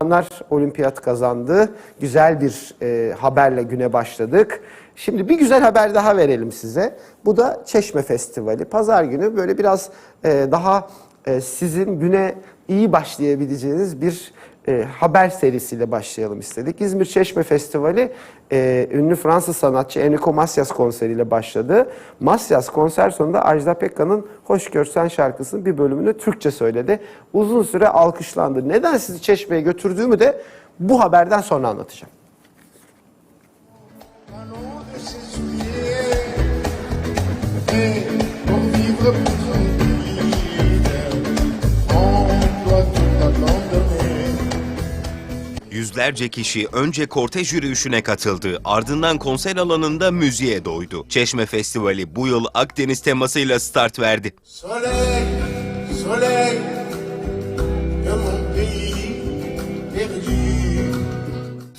Bayanlar olimpiyat kazandı. Güzel bir e, haberle güne başladık. Şimdi bir güzel haber daha verelim size. Bu da Çeşme Festivali. Pazar günü böyle biraz e, daha e, sizin güne iyi başlayabileceğiniz bir e, haber serisiyle başlayalım istedik. İzmir Çeşme Festivali e, ünlü Fransız sanatçı Enrico Macias konseriyle başladı. Macias konser sonunda Ajda Pekkan'ın Hoş Görsen şarkısının bir bölümünü Türkçe söyledi. Uzun süre alkışlandı. Neden sizi Çeşme'ye götürdüğümü de bu haberden sonra anlatacağım. Yüzlerce kişi önce kortej yürüyüşüne katıldı, ardından konser alanında müziğe doydu. Çeşme Festivali bu yıl Akdeniz temasıyla start verdi. Soleil, soleil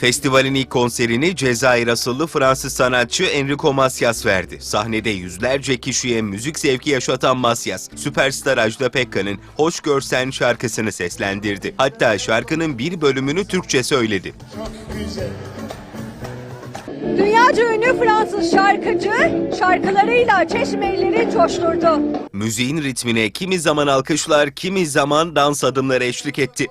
Festivalin ilk konserini Cezayir asıllı Fransız sanatçı Enrico Macias verdi. Sahnede yüzlerce kişiye müzik zevki yaşatan Macias, süperstar Ajda Pekkan'ın Hoş Görsen şarkısını seslendirdi. Hatta şarkının bir bölümünü Türkçe söyledi. Cluzet Dünyaca ünlü Fransız şarkıcı şarkılarıyla çeşmelileri coşturdu. Müziğin ritmine kimi zaman alkışlar, kimi zaman dans adımları eşlik etti.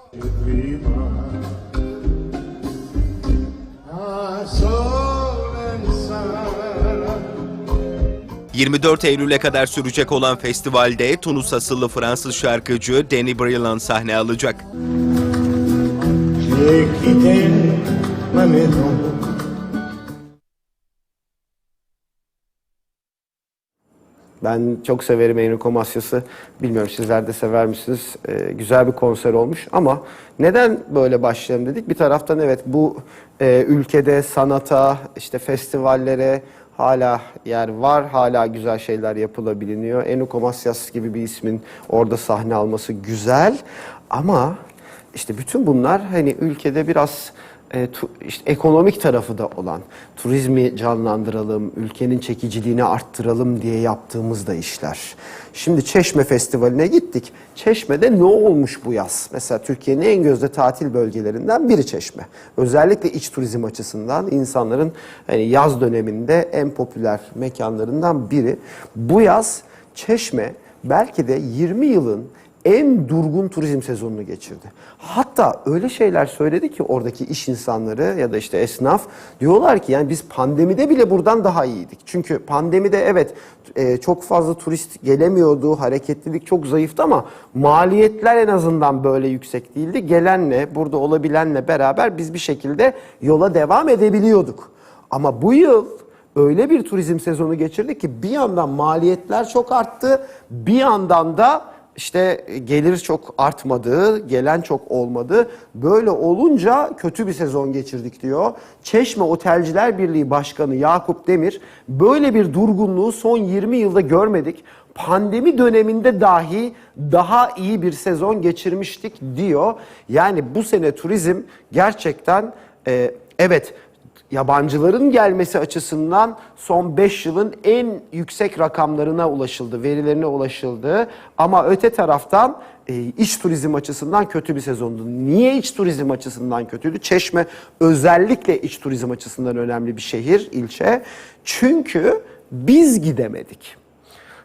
24 Eylül'e kadar sürecek olan festivalde Tunus asıllı Fransız şarkıcı Danny Brillant sahne alacak. Ben çok severim Enrico Macias'ı. Bilmiyorum sizler de sever misiniz? Ee, güzel bir konser olmuş ama neden böyle başlayalım dedik? Bir taraftan evet bu e, ülkede sanata, işte festivallere hala yer var. Hala güzel şeyler yapılabiliyor. Enrico Macias gibi bir ismin orada sahne alması güzel. Ama işte bütün bunlar hani ülkede biraz e, tu- işte ekonomik tarafı da olan, turizmi canlandıralım, ülkenin çekiciliğini arttıralım diye yaptığımız da işler. Şimdi Çeşme Festivali'ne gittik. Çeşme'de ne olmuş bu yaz? Mesela Türkiye'nin en gözde tatil bölgelerinden biri Çeşme. Özellikle iç turizm açısından insanların hani yaz döneminde en popüler mekanlarından biri. Bu yaz Çeşme belki de 20 yılın en durgun turizm sezonunu geçirdi. Hatta öyle şeyler söyledi ki oradaki iş insanları ya da işte esnaf diyorlar ki yani biz pandemide bile buradan daha iyiydik. Çünkü pandemide evet e, çok fazla turist gelemiyordu, hareketlilik çok zayıftı ama maliyetler en azından böyle yüksek değildi. Gelenle, burada olabilenle beraber biz bir şekilde yola devam edebiliyorduk. Ama bu yıl öyle bir turizm sezonu geçirdik ki bir yandan maliyetler çok arttı, bir yandan da işte gelir çok artmadı, gelen çok olmadı. Böyle olunca kötü bir sezon geçirdik diyor. Çeşme Otelciler Birliği Başkanı Yakup Demir böyle bir durgunluğu son 20 yılda görmedik. Pandemi döneminde dahi daha iyi bir sezon geçirmiştik diyor. Yani bu sene turizm gerçekten e, evet yabancıların gelmesi açısından son 5 yılın en yüksek rakamlarına ulaşıldı, verilerine ulaşıldı. Ama öte taraftan e, iç turizm açısından kötü bir sezondu. Niye iç turizm açısından kötüydü? Çeşme özellikle iç turizm açısından önemli bir şehir, ilçe. Çünkü biz gidemedik.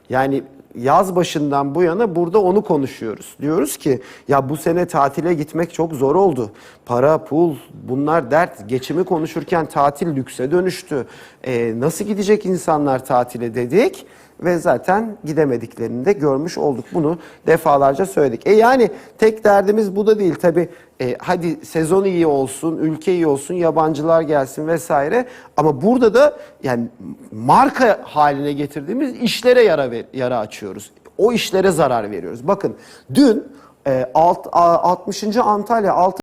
Yani yaz başından bu yana burada onu konuşuyoruz. Diyoruz ki ya bu sene tatile gitmek çok zor oldu. Para, pul bunlar dert. Geçimi konuşurken tatil lükse dönüştü. Ee, nasıl gidecek insanlar tatile dedik ve zaten gidemediklerini de görmüş olduk. Bunu defalarca söyledik. E yani tek derdimiz bu da değil. Tabi hadi sezon iyi olsun, ülke iyi olsun, yabancılar gelsin vesaire. Ama burada da yani marka haline getirdiğimiz işlere yara, ver- yara açıyoruz. O işlere zarar veriyoruz. Bakın dün e, alt, a- 60. Antalya 6